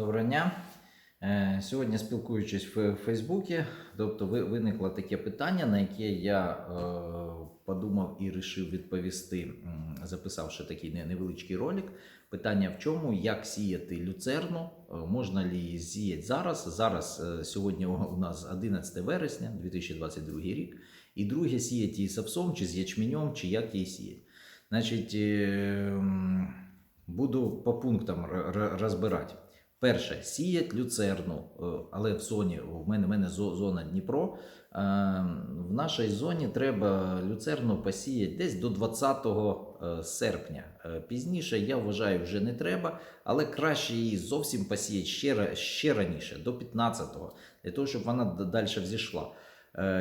Доброго дня. Е, Сьогодні спілкуючись в Фейсбуці, тобто виникло таке питання, на яке я е, подумав і вирішив відповісти, записавши такий невеличкий ролик. Питання в чому, як сіяти люцерну, е, можна ли її сіяти зараз. Зараз сьогодні у нас 11 вересня 2022 рік. І друге, сіяти її з овсом, чи з ячменем, чи як її сіяти. Значить, буду по пунктам розбирати. Перше, сіять люцерну, е, але в зоні, у мене, в мене зона Дніпро. е, В нашій зоні треба люцерну посіяти десь до 20 е, серпня. Пізніше, я вважаю, вже не треба, але краще її зовсім посіяти ще, ще раніше, до 15-го, для того, щоб вона далі взійшла.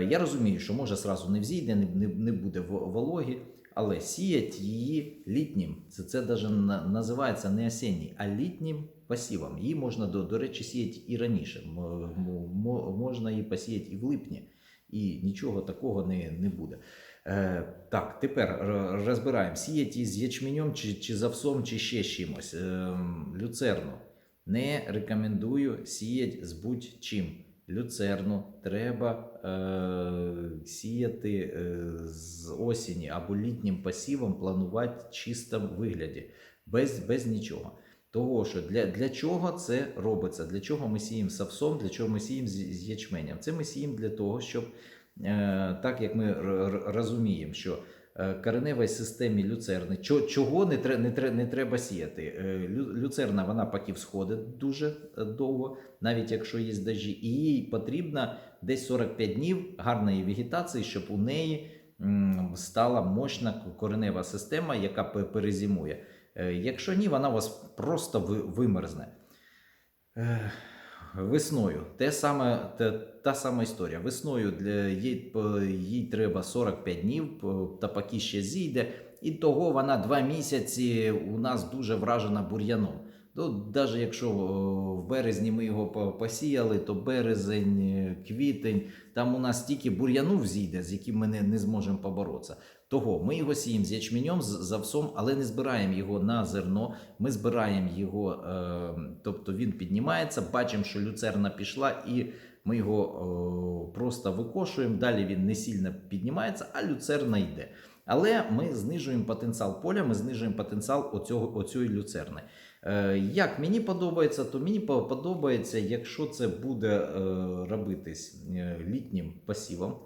Я розумію, що може зразу не взійде, не, буде в- вологі, але сіять її літнім. Це, це навіть називається не осінній, а літнім посівом. Її можна, до, до речі, сіяти і раніше. Можна її посіяти і в липні, і нічого такого не, не буде. Е, так, тепер розбираємо: сіять її з ячменем, чи, чи з овсом, чи ще чимось. Е, люцерну. Не рекомендую сіяти з будь-чим. Люцерну треба е, сіяти е, з осені або літнім посівом планувати в вигляді, без, без нічого. Того, що для, для чого це робиться? Для чого ми сіємо з овсом, для чого ми сіємо з, з ячменем? Це ми сіємо для того, щоб, е, так як ми розуміємо, що кореневій системі люцерни, чого не, тре- не, тре- не треба сіяти? Е, Люцерна вона поки всходить дуже е, довго, навіть якщо є дажі, і їй потрібно десь 45 днів гарної вегетації, щоб у неї стала мощна коренева система, яка перезимує. Е, Якщо ні, вона у вас просто вимерзне. Весною те саме, те, та сама історія. Весною для їй, їй треба 45 днів, та поки ще зійде. І того вона два місяці у нас дуже вражена бур'яном. То навіть якщо в березні ми його посіяли, то березень, е, квітень, там у нас стільки бур'яну взійде, з яким ми не, не зможемо поборотися. Того ми його сіємо з ячменем, з, з овсом, але не збираємо його на зерно. Ми збираємо його, е, тобто він піднімається, бачимо, що люцерна пішла, і ми його е, просто викошуємо. Далі він не сильно піднімається, а люцерна йде. Але ми знижуємо потенціал поля, ми знижуємо потенціал оцього, оцієї люцерни. Е, як мені подобається, то мені подобається, якщо це буде е, робитись е, літнім посівом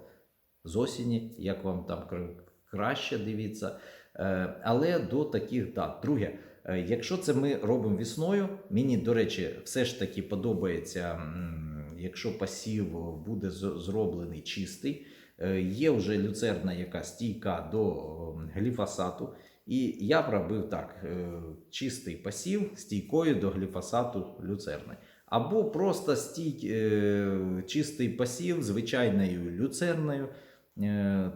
з осені, як вам там краще дивіться. Але до таких дат. Друге, якщо це ми робимо весною, мені, до речі, все ж таки подобається, якщо посів буде зроблений чистий. Е, Є вже люцерна, яка стійка до о, гліфосату. І я б робив так: е, чистий посів стійкою до гліфосату люцерни. Або просто стій, е, чистий посів звичайною люцерною.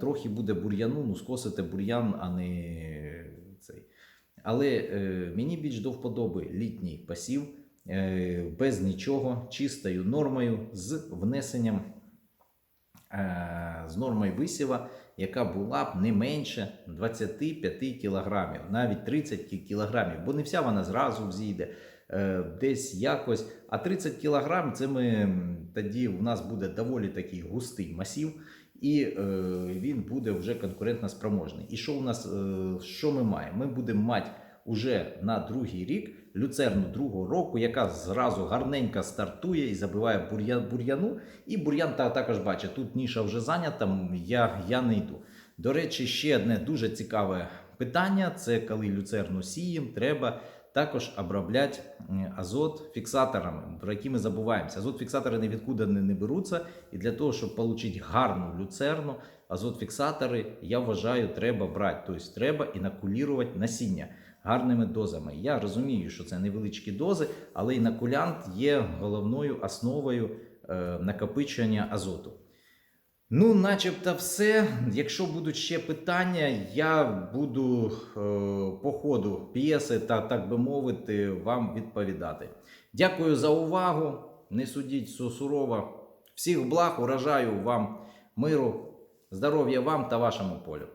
Трохи буде бур'яну, ну скосите бур'ян, а не цей. Але мені більш до вподоби літній посів е, без нічого, чистою нормою, з внесенням з нормою висіва, яка була б не менше 25 кілограмів, навіть 30 кі- кілограмів, бо не вся вона зразу взійде. е, Десь якось, а 30 кілограм це ми тоді у нас буде доволі такий густий масів, і е, він буде вже конкурентно спроможний. І що у нас е, що ми маємо? Ми будемо мати уже на другий рік люцерну другого року, яка зразу гарненько стартує і забиває бур'я, бур'яну. І бур'ян та, також бачить, тут ніша вже зайнята, я, я не йду. До речі, ще одне дуже цікаве питання: це коли люцерну сієм, треба також обробляти азот фіксаторами, про які ми забуваємося. Азот фіксатори нівідкуди не, не беруться, і для того, щоб отримати гарну люцерну, азот фіксатори, я вважаю, треба брати. Тобто треба інакулірувати насіння гарними дозами. Я розумію, що це невеличкі дози, але інакулянт є головною основою е, накопичення азоту. Ну, начебто, все. Якщо будуть ще питання, я буду е, по ходу п'єси та так би мовити, вам відповідати. Дякую за увагу. Не судіть су- сурово. Всіх благ, урожаю вам, миру, здоров'я вам та вашому полю.